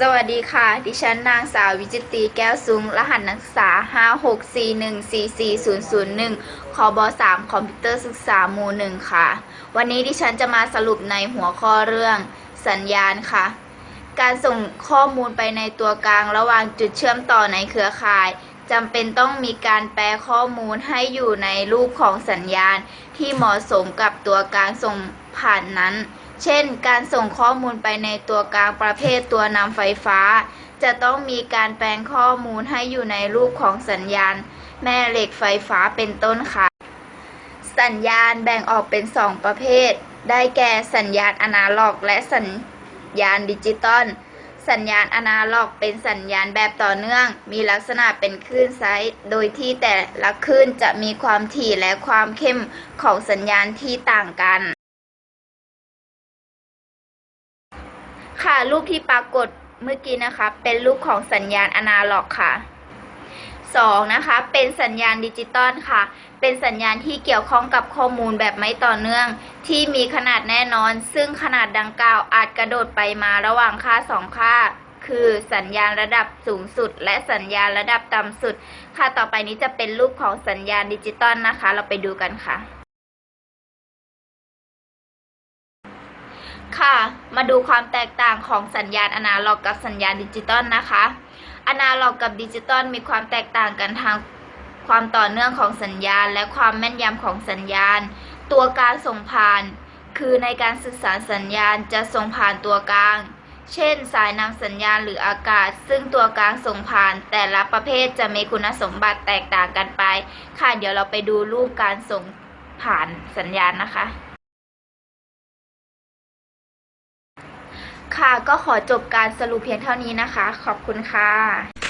สวัสดีค่ะ ดิฉันนางสาววิจิตีแก้วซุ้ง รหัสนักศึกษา 564144001คบ3คอมพิวเตอร์ศึกษาหมู่หนึ่งค่ะ วันนี้ดิฉันจะมาสรุปในหัวข้อเรื่องสัญญาณค่ะ การส่งข้อมูลไปในตัวกลางระหว่างจุดเชื่อมต่อในเครือข่ายจำเป็นต้องมีการแปลข้อมูลให้อยู่ในรูปของสัญญาณที่เหมาะสมกับตัวกลางส่งผ่านนั้น เช่น การส่งข้อมูลไปในตัวกลางประเภทตัวนำไฟฟ้า จะต้องมีการแปลงข้อมูลให้อยู่ในรูปของสัญญาณ แม่เหล็กไฟฟ้าเป็นต้นค่ะ สัญญาณแบ่งออกเป็น2ประเภท ได้แก่สัญญาณอนาล็อก และสัญญาณดิจิตอลสัญญาณอนาล็อกเป็นสัญญาณแบบต่อเนื่อง มีลักษณะเป็นคลื่นไซส์โดยที่แต่ละคลื่นจะมีความถี่และความเข้มของสัญญาณที่ต่างกัน ค่ะ รูปที่ปรากฏเมื่อกี้นะคะ เป็นรูปของสัญญาณอนาล็อกค่ะ 2. นะคะ เป็นสัญญาณดิจิตอลค่ะ เป็นสัญญาณที่เกี่ยวข้องกับข้อมูลแบบไม่ต่อเนื่อง ที่มีขนาดแน่นอน ซึ่งขนาดดังกล่าวอาจกระโดดไปมาระหว่างค่า2ค่า คือสัญญาณระดับสูงสุด และสัญญาณระดับต่ำสุด ค่ะต่อไปนี้จะเป็นรูปของสัญญาณดิจิตอลนะคะ เราไปดูกันค่ะ ค่ะ มาดูความแตกต่างของสัญญาณอนาล็อกกับสัญญาณดิจิตอลนะคะ อนาล็อกกับดิจิตอลมีความแตกต่างกันทางความต่อเนื่องของสัญญาณ และความแม่นยำของสัญญาณ ตัวการส่งผ่าน คือในการสื่อสารสัญญาณจะส่งผ่านตัวกลาง เช่น สายนำสัญญาณหรืออากาศ ซึ่งตัวกลางส่งผ่าน แต่ละประเภทจะมีคุณสมบัติแตกต่างกันไป ค่ะ เดี๋ยวเราไปดูรูปการส่งผ่านสัญญาณนะคะ ค่ะก็ขอจบการสรุปเพียงเท่านี้นะคะ ขอบคุณค่ะ